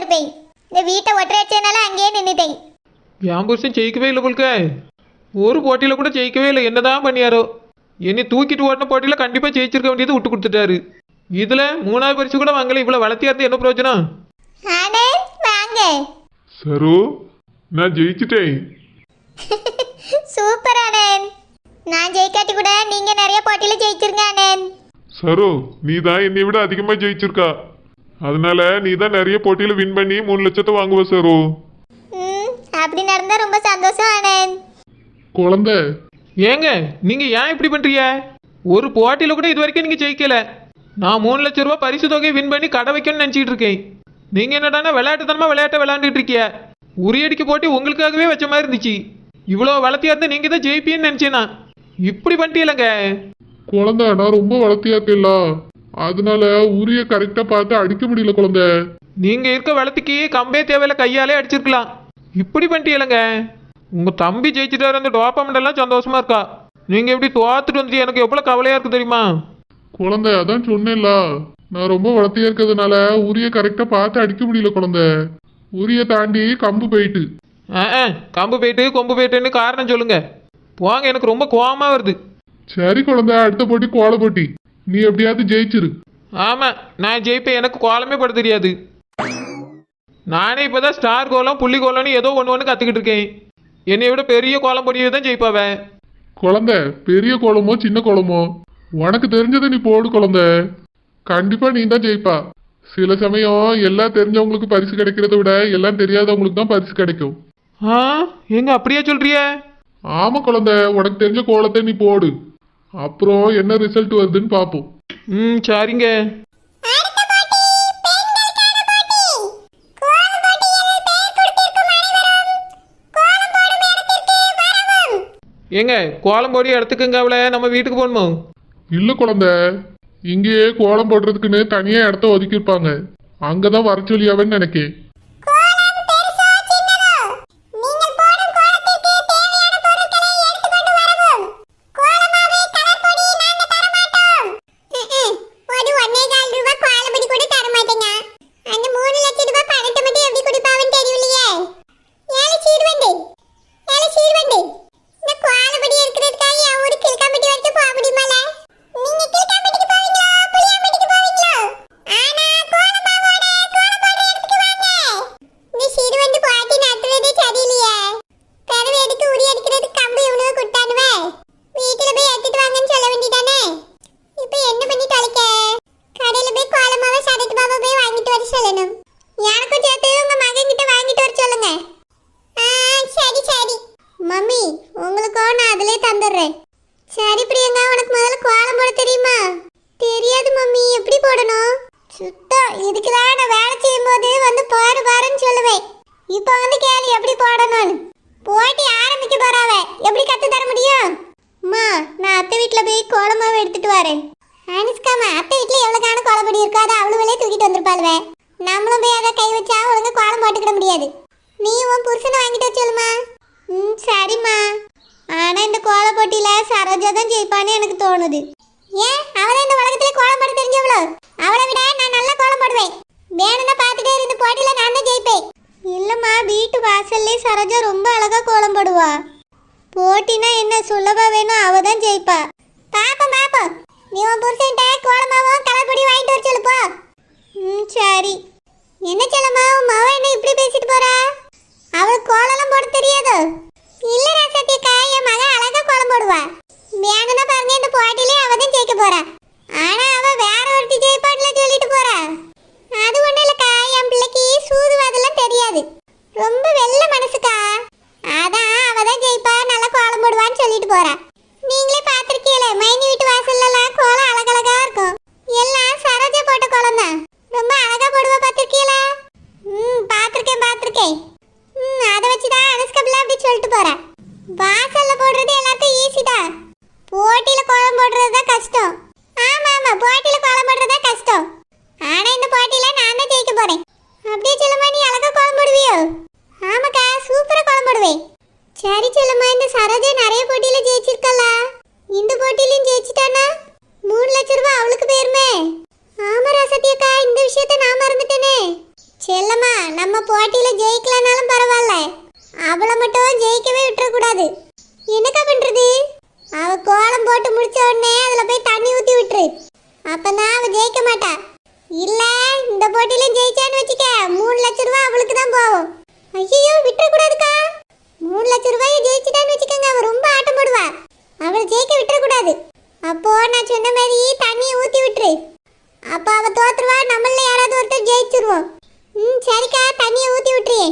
பார்த்துருப்பேன். இந்த வீட்டை ஒட்டரைச்சதுனால அங்கேயே நின்றுட்டேன் என் புருஷன் ஜெயிக்கவே இல்லை போல்க. ஒரு போட்டியில் கூட ஜெயிக்கவே இல்லை. என்னதான் பண்ணியாரோ. என்னை தூக்கிட்டு ஓட்டின போட்டியில் கண்டிப்பாக ஜெயிச்சிருக்க வேண்டியது விட்டு கொடுத்துட்டாரு. இதில் மூணாவது பரிசு கூட வாங்கல. இவ்வளோ வளர்த்தியா இருந்து என்ன பிரயோஜனம்? வாங்க. சரு நான் ஜெயிச்சிட்டேன். சூப்பர் ஆனந்த் நான் ஜெயிக்காட்டி கூட நீங்க நிறைய போட்டியில ஜெயிச்சிருங்க ஆனந்த் சரு நீ தான் என்னை விட அதிகமா ஜெயிச்சிருக்கா. அதனால நீ தான் நிறைய போட்டியில வின் பண்ணி மூணு லட்சத்தை வாங்குவ சரு. ம் அப்படி நடந்தா ரொம்ப சந்தோஷம் ஆனந்த். குழந்தை ஏங்க நீங்கள் ஏன் இப்படி பண்ணுறீங்க ஒரு போட்டியில் கூட இது வரைக்கும் நீங்கள் ஜெயிக்கல. நான் மூணு லட்ச ரூபா பரிசு தொகையை வின் பண்ணி கடை வைக்கணும்னு நினச்சிட்டு இருக்கேன். நீங்கள் என்னடானா விளையாட்டுத்தனமாக விளையாட்டை விளையாண்டுட்டு இருக்கிய உரியடிக்கு போட்டி உங்களுக்காகவே வச்ச மாதிரி இருந்துச்சு. இவ்வளோ வளர்த்தியா இருந்தால் நீங்கள் தான் ஜெயிப்பீன்னு நினச்சேனா இப்படி பண்ணிட்டீங்களங்க? குழந்தை நான் ரொம்ப வளர்த்தியா இருக்கேல்ல அதனால உரிய கரெக்டா பார்த்து அடிக்க முடியல குழந்தை. நீங்கள் இருக்க வளர்த்திக்கு கம்பே தேவையில்ல கையாலே அடிச்சிருக்கலாம். இப்படி பண்ணிட்டீங்களங்க. உங்கள் தம்பி ஜெயிச்சிட்டாரு அந்த டோப்பமெண்ட் எல்லாம் சந்தோஷமா இருக்கா? நீங்கள் எப்படி தோத்துட்டு வந்துட்டு எனக்கு எவ்வளோ கவலையாக இருக்கு தெரியுமா? குழந்தை அதான் சொன்னேன்ல. நான் ரொம்ப வளர்த்தியா இருக்கிறதுனால உரிய கரெக்டா பார்த்து அடிக்க முடியல குழந்தை. உரிய தாண்டி கம்பு போயிட்டு. ஆ ஆ, கம்பு போயிட்டு கொம்பு போயிட்டுன்னு காரணம் சொல்லுங்க. போங்க எனக்கு ரொம்ப கோவமா வருது. சரி குழந்தை அடுத்த போட்டி கோல போட்டி நீ எப்படியாவது ஜெயிச்சிரு. ஆமாம் நான் ஜெயிப்பேன். எனக்கு கோலமே பட தெரியாது. நானே இப்போ தான் ஸ்டார் கோலம் புள்ளி கோலம்னு ஏதோ ஒன்று ஒன்று கற்றுக்கிட்டு இருக்கேன். என்னை விட பெரிய கோலம் பொடியை தான் ஜெயிப்பாவேன் குழந்தை பெரிய கோலமோ சின்ன கோலமோ? உனக்கு தெரிஞ்சதை நீ போடு குழந்தை. கண்டிப்பா நீ தான் ஜெயிப்பா. சில சமயம் எல்லாம் தெரிஞ்சவங்களுக்கு பரிசு கிடைக்கிறத விட எல்லாம் தெரியாதவங்களுக்கு தான் பரிசு கிடைக்கும். ஆ எங்க அப்படியே சொல்றியே? ஆமா குழந்தை உனக்கு தெரிஞ்ச கோலத்தை நீ போடு. அப்புறம் என்ன ரிசல்ட் வருதுன்னு பார்ப்போம் ம் சரிங்க. ஏங்க கோலம் பொடி இடத்துக்குங்க அவளை. நம்ம வீட்டுக்கு போகணுமோ? இல்ல குழந்தை இங்கேயே கோலம் போடுறதுக்குன்னு தனியா இடத்த ஒதுக்கியிருப்பாங்க. அங்கதான் வர சொல்லியாவேன்னு நினைக்கேன் கோலம் பெருசோ சின்னதோ நீங்கள் போடும் கோலத்திற்கு தேவையான பொருட்களை எடுத்துக்கொண்டு வரவும் கோலமாவு கலர் பொடி நாங்க தர மாட்டோம் ஒரு ஒன்னே கால் ரூபாய் கோலப்பொடி கூட தர மாட்டேங்க அந்த மூணு லட்சம் ரூபாய் பணத்தை மட்டும் எப்படி கொடுப்பாவன்னு தெரியலையே ஏழு சீர்வண்டி ஏழு சீர்வண்டி இந்த கோலப்பொடி இருக்கிறதுக்காக என் ஊரு கிழக்காம்பட்டி வரைக்கும் போக முடியுமால நீங்க கிழக்காம்பட்டிக்கு போவீங்களா புளியாம்பட்டிக்கு போவீங்களா ஆனா கோலமாவோட கோலம் போடுற இடத்துக்கு வாங்க இந்த சிறுவண்டு பாட்டி நடத்துறதே சரியில்லையே பிறவு எதுக்கு உரி அடிக்கிறதுக்கு கம்பு இவனுக்கு கொடுத்தானுவே வீட்டுல போய் எடுத்துட்டு வாங்கன்னு சொல்ல வேண்டியதானே இப்போ என்ன பண்ணி தொலைக்க கடையில போய் கோலமாவை சரத்து பாபா போய் வாங்கிட்டு வர சொல்லணும் எனக்கும் சேர்த்து உங்க மகன் கிட்ட வாங்கிட்டு வர சொல்லுங்க ஆ சரி சரி மம்மி உங்களுக்கும் நான் அதிலே தந்துடுறேன் சரி பிரியங்கா உனக்கு முதல்ல கோலம் போட தெரியுமா தெரியாது மம்மி எப்படி போடணும் சுத்தம் இதுக்கு தான் நான் வேலை செய்யும்போது வந்து பாரு பாருன்னு சொல்லுவேன் இப்போ வந்து கேளு எப்படி போடணும்னு போட்டி ஆரம்பிக்க போறாவ எப்படி கத்து தர முடியும் அம்மா நான் அத்தை வீட்டில் போய் கோலமாவை எடுத்துட்டு வரேன். அனுஷ்காமா அத்தை வீட்டில் எவ்வளோ காண கோலப்படி இருக்கோ அதை அவளுவளே தூக்கிட்டு வந்திருப்பாளுவே. நம்மளும் போய் அதை கை வச்சா ஒழுங்கா கோலம் போட்டுக்கிட முடியாது. நீ உன் புருஷனை வாங்கிட்டு வர சொல்லுமா. ம் சரிம்மா. ஆனால் இந்த கோல போட்டியில் சரோஜா தான் ஜெயிப்பான்னு எனக்கு தோணுது. ஏன்? அவள் இந்த உலகத்துல கோலம் போட தெரிஞ்சவளோ? அவளை விட நான் நல்லா கோலம் போடுவேன். வேணும்னா பார்த்துட்டே இருந்து போட்டியில் நான் தான் ஜெயிப்பேன். இல்லைம்மா வீட்டு வாசல்லே சரோஜா ரொம்ப அழகா கோலம் போடுவா. போட்டினா என்ன சுலபா வேணும் அவ தான் ஜெயிப்பா. நீ உன் புருஷன்ட்ட கோலமாவும் கலர்பொடி வாங்கிட்டு வர சொல்லுப்பா. ம் சரி. என்ன செல்லம்மா உன் மவ என்ன இப்படி பேசிட்டு போறா? அவளுக்கு கோலம்லாம் போட தெரியாது. இல்ல ராசத்தியக்கா என் மகன் அழகா கோலம் போடுவா. வேணும்னா பாருங்க இந்த போட்டியிலே அவ தான் ஜெயிக்க போறா. சொல்லிட்டு போறேன். வாசல்ல போடுறது எல்லாத்தையும் ஈஸி தான். போட்டியில கோலம் போடுறது தான் கஷ்டம். ஆமா ஆமா போட்டியில கோலம் போடுறது தான் கஷ்டம். ஆனா இந்த போட்டியில நான் தான் ஜெயிக்க போறேன். அப்படியே சொல்லுமா நீ அழகா கோலம் போடுவியோ? ஆமாக்கா சூப்பரா கோலம் போடுவேன். சரி சொல்லுமா இந்த சரோஜா நிறைய போட்டியில ஜெயிச்சிருக்கல? இந்த போட்டியிலும் ஜெயிச்சிட்டானா? மூணு லட்ச ரூபாய் அவளுக்கு பேருமே ஆமா ராசத்தியக்கா இந்த விஷயத்த நான் மறந்துட்டேனே. செல்லம்மா நம்ம போட்டியில ஜெயிக்கலனாலும் பரவாயில்ல. அவளை மட்டும் ஜெயிக்கவே விட்டுறக்கூடாது. என்னக்கா பண்ணுறது அவ கோலம் போட்டு முடிச்ச உடனே அதில் போய் தண்ணி ஊற்றி விட்டுரு. அப்பதான் அவள் ஜெயிக்க மாட்டா. இல்லை இந்த போட்டியிலையும் ஜெயிச்சான்னு வச்சுக்க மூணு லட்சம் ரூபா அவளுக்கு தான் போகும் ஐயோ விட்டுறக்கூடாதுக்கா. மூணு லட்சம் ரூபாயை ஜெயிச்சிட்டான்னு வச்சுக்கோங்க அவள் ரொம்ப ஆட்டம் போடுவா. அவளை ஜெயிக்க விட்டுறக்கூடாது. அப்போ நான் சொன்ன மாதிரி தண்ணியை ஊற்றி விட்டுரு. அப்போ அவள் தோத்துருவா நம்மள யாராவது ஒருத்தர் ஜெயிச்சிருவோம். ம் சரிக்கா தண்ணியை ஊற்றி விட்டுரு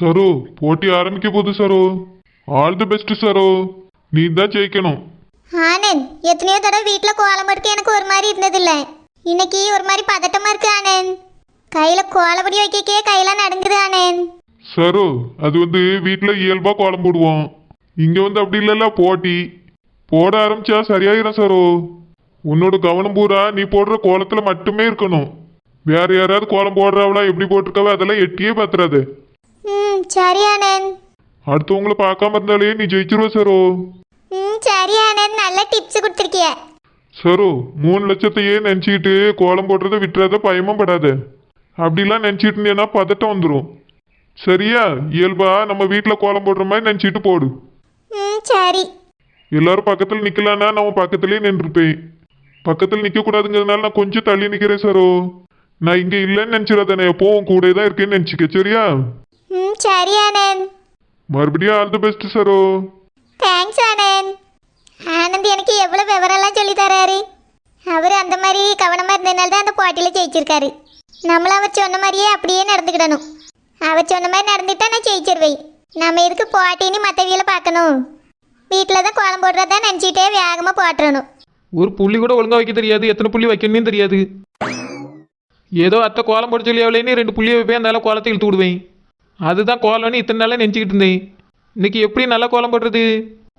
சரோ போட்டி ஆரம்பிக்க போகுது Saro all the best Saro நீ தான் ஜெயிக்கணும் ஆனந்த் எத்தனையோ தடவை வீட்டில் கோலம் போட்டு எனக்கு ஒரு மாதிரி இருந்ததில்ல இன்னைக்கு ஒரு மாதிரி பதட்டமா இருக்கு ஆனந்த் கையில கோலப்படி வைக்கக்கே கையெல்லாம் நடுங்குது ஆனந்த் சரோ அது வந்து வீட்டில் இயல்பா கோலம் போடுவோம் இங்க வந்து அப்படி இல்லைல்ல போட்டி போட ஆரம்பிச்சா சரியாயிரும் சரோ உன்னோட கவனம் பூரா நீ போடுற கோலத்துல மட்டுமே இருக்கணும் வேற யாராவது கோலம் போடுறாவளா எப்படி போட்டிருக்காவோ அதெல்லாம் எட்டியே பாத்துறாது ம் சரி ஆனந்த் அடுத்தவங்கள பார்க்காம இருந்தாலே நீ ஜெயிச்சிருவ சரோ. ம் சரி ஆனந்த் நல்ல டிப்ஸ் கொடுத்துருக்கிய. சரோ மூணு லட்சத்தையே நினச்சிக்கிட்டு கோலம் போடுறத விட்டுறாத பயமும் படாத. அப்படிலாம் நினச்சிட்டு இருந்தேன்னா பதட்டம் வந்துடும் சரியா? இயல்பா நம்ம வீட்டில் கோலம் போடுற மாதிரி நினச்சிட்டு போடு. ம் சரி. எல்லாரும் பக்கத்தில் நிற்கலான்னா நம்ம பக்கத்துலேயே நின்றுப்பேன். பக்கத்தில் நிற்கக்கூடாதுங்கிறதுனால நான் கொஞ்சம் தள்ளி நிற்கிறேன் சரோ. நான் இங்கே இல்லைன்னு நினச்சிடாத நான் எப்போவும் கூட தான் இருக்கேன்னு நினச்சிக்க சரியா? ம் சரி ஆனந்த். மறுபடியும் all the best Saro. Thanks Anand. Anand எனக்கு எவ்வளோ விவரம்லாம் சொல்லி தராரு. அவர் அந்த மாதிரி கவனமாக இருந்ததுனால தான் அந்த போட்டியில் ஜெயிச்சிருக்காரு. நம்மளும் அவர் சொன்ன மாதிரியே அப்படியே நடந்துக்கிடணும். அவர் சொன்ன மாதிரி நடந்துட்டா நான் ஜெயிச்சிருவேன். நம்ம எதுக்கு போட்டின்னு மற்றவியலை பார்க்கணும்? வீட்டில் தான் கோலம் போடுறதா நினச்சிட்டே வேகமாக போட்டுறணும் ஒரு புள்ளி கூட ஒழுங்கா வைக்க தெரியாது. எத்தனை புள்ளி வைக்கணும்னு தெரியாது. ஏதோ அத்தை கோலம் போட சொல்லி அவளேன்னு ரெண்டு புள்ளியை வைப்பேன் அந்த கோலத்தை இழுத்து விடுவேன். அதுதான் கோலம்னு இத்தனை நாளாக நெஞ்சிக்கிட்டு இருந்தேன். இன்னைக்கு எப்படி நல்லா கோலம் போடுறது?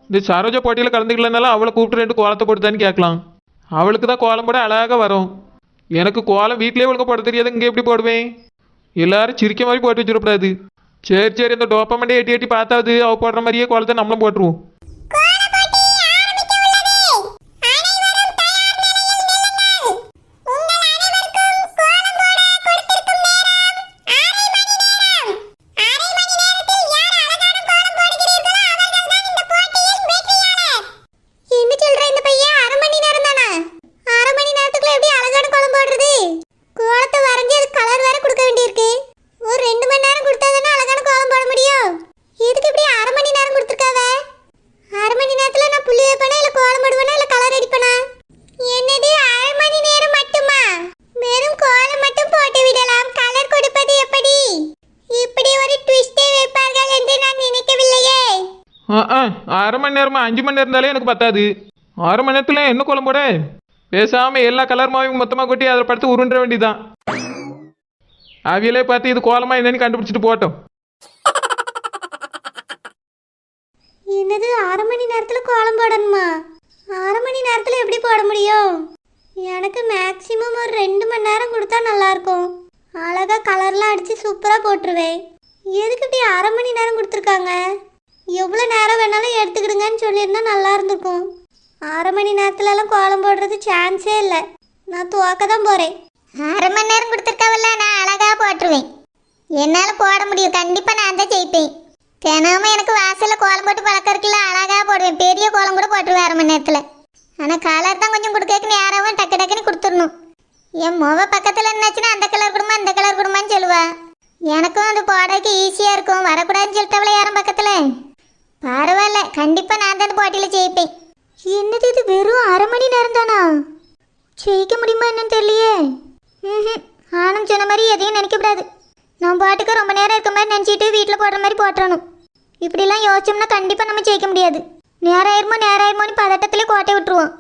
இந்த சரோஜா போட்டியில் கலந்துக்கலனாலும் அவளை கூப்பிட்டு ரெண்டு கோலத்தை போட்டுதான்னு கேட்கலாம். அவளுக்கு தான் கோலம் போட அழகாக வரும். எனக்கு கோலம் வீட்டிலே ஒழுங்கா போட தெரியாது இங்கே எப்படி போடுவேன்? எல்லாரும் சிரிக்க மாதிரி போட்டு வச்சிடக்கூடாது. சரி சரி இந்த டோப்பமண்டே எட்டி எட்டி பார்த்தாது அவள் போடுற மாதிரியே கோலத்தை நம்மளும் போட்டுருவோம் என்ன சொல்ற இந்த பையன் அரை மணி நேரம் தானா அரை மணி நேரத்துக்குள்ள எப்படி அழகான கோலம் போடுறது கோலத்தை வரைஞ்சி அது கலர் வேற கொடுக்க வேண்டியிருக்கு ஒரு ரெண்டு மணி நேரம் கொடுத்தா தானே அழகான கோலம் போட முடியும் எதுக்கு இப்படி அரை மணி நேரம் கொடுத்துருக்காவ அரை மணி நேரத்துல நான் புள்ளி வைப்பேனா இல்ல கோலம் போடுவேனா இல்ல கலர் அடிப்பேனா என்னது அரை மணி நேரம் மட்டுமா வெறும் கோலம் மட்டும் போட்டு விடலாம் கலர் கொடுப்பது எப்படி இப்படி ஒரு ட்விஸ்டை வைப்பார்கள் என்று நான் நினைக்கவில்லையே ஆ ஆ அரை மணி நேரமா அஞ்சு மணி நேரம் இருந்தாலே எனக்கு பத்தாது. அரை மணி நேரத்தில் என்ன குழம்போட? பேசாமல் எல்லா கலர் மாவையும் மொத்தமாக கொட்டி அதில் படுத்து உருண்ட வேண்டியதுதான். அவியலே பார்த்து இது கோலமாக என்னன்னு கண்டுபிடிச்சிட்டு போட்டோம் என்னது அரை மணி நேரத்தில் கோலம் போடணுமா? அரை மணி நேரத்தில் எப்படி போட முடியும்? எனக்கு மேக்ஸிமம் ஒரு ரெண்டு மணி நேரம் கொடுத்தா நல்லாயிருக்கும். அழகாக கலர்லாம் அடித்து சூப்பராக போட்டுருவேன். எதுக்கு இப்படி அரை மணி நேரம் கொடுத்துருக்காங்க? எவ்வளோ நேரம் வேணாலும் எடுத்துக்கிடுங்கன்னு சொல்லியிருந்தா நல்லா இருந்திருக்கும். அரை மணி நேரத்துலலாம் கோலம் போடுறது சான்ஸே இல்லை. நான் துவக்க தான் போகிறேன் அரை மணி நேரம் கொடுத்துருக்காவில்ல நான் அழகாக போட்டுருவேன். என்னால் போட முடியும். கண்டிப்பாக நான் தான் ஜெயிப்பேன். தினமும் எனக்கு வாசலில் கோலம் போட்டு பழக்கம் இருக்குல்ல அழகாக போடுவேன். பெரிய கோலம் கூட போட்டுருவேன் அரை மணி நேரத்தில். ஆனால் கலர் தான் கொஞ்சம் கொடுக்க நேரமும் டக்கு டக்குன்னு கொடுத்துடணும். என் முக பக்கத்தில் என்னாச்சுன்னா அந்த கலர் கொடுமா அந்த கலர் கொடுமான்னு சொல்லுவா. எனக்கும் அது போடுறதுக்கு ஈஸியாக இருக்கும். வரக்கூடாதுன்னு சொல்லிட்டவள யாரும் பக்கத்தில்? பரவாயில்ல கண்டிப்பாக நான் தான் போட்டியில் ஜெயிப்பேன். என்னது இது வெறும் அரை மணி நேரம் தானா? ஜெயிக்க முடியுமா என்னன்னு தெரியலையே. ம் ஆனந்த் சொன்ன மாதிரி எதையும் நினைக்கக்கூடாது. நம்ம பாட்டுக்கு ரொம்ப நேரம் இருக்க மாதிரி நினச்சிட்டு வீட்டில் போடுற மாதிரி போட்டுறணும். இப்படிலாம் யோசிச்சோம்னா கண்டிப்பாக நம்ம ஜெயிக்க முடியாது. நேரம் ஆயிருமோ நேரம் ஆயிருமோன்னு பதட்டத்திலே கோட்டை விட்டுருவோம்.